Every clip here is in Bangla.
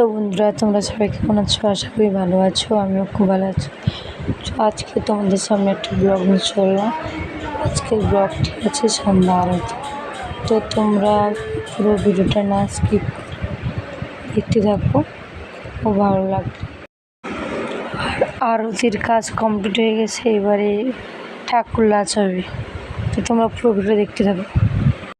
হ্যালো বন্ধুরা, তোমরা সবাই কেমন আছো? আশা করি ভালো আছো, আমিও খুব ভালো আছি। আজকে তোমাদের সামনে একটা ব্লগ নিয়ে চললাম আজকের ব্লগটি আছে সন্ধ্যা আরতি। তো তোমরা পুরো ভিডিওটা না স্কিপ দেখতে থাকো, খুব ভালো লাগবে। আর আরতির কাজ কমপ্লিট হয়ে গেছে, এবারে ঠাকুর লাচ হবে তো তোমরা পুরো ভিডিও দেখতে থাকো।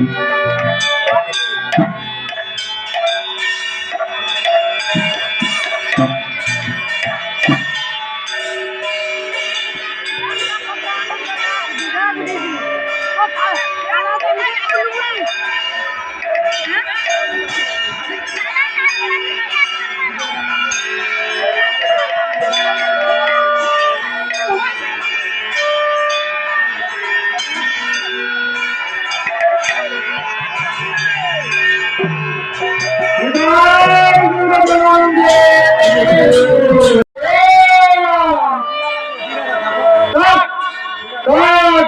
আলমিন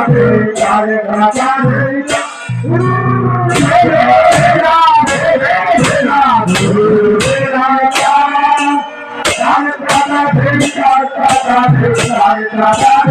राधे राधे राधे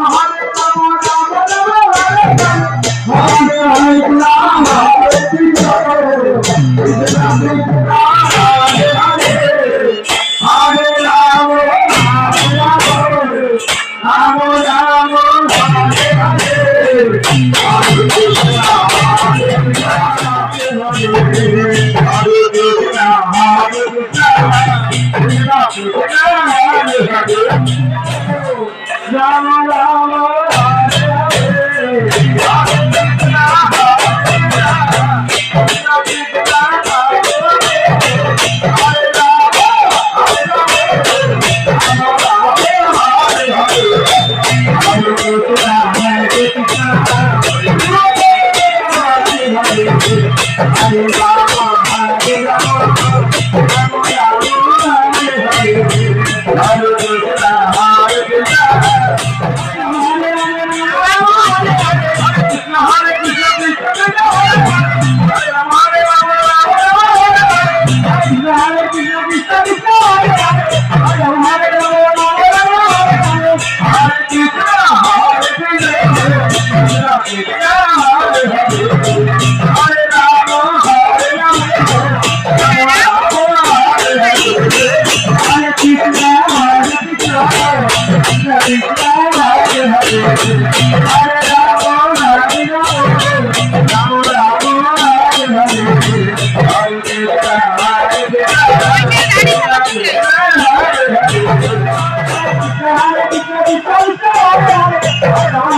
I'm I'm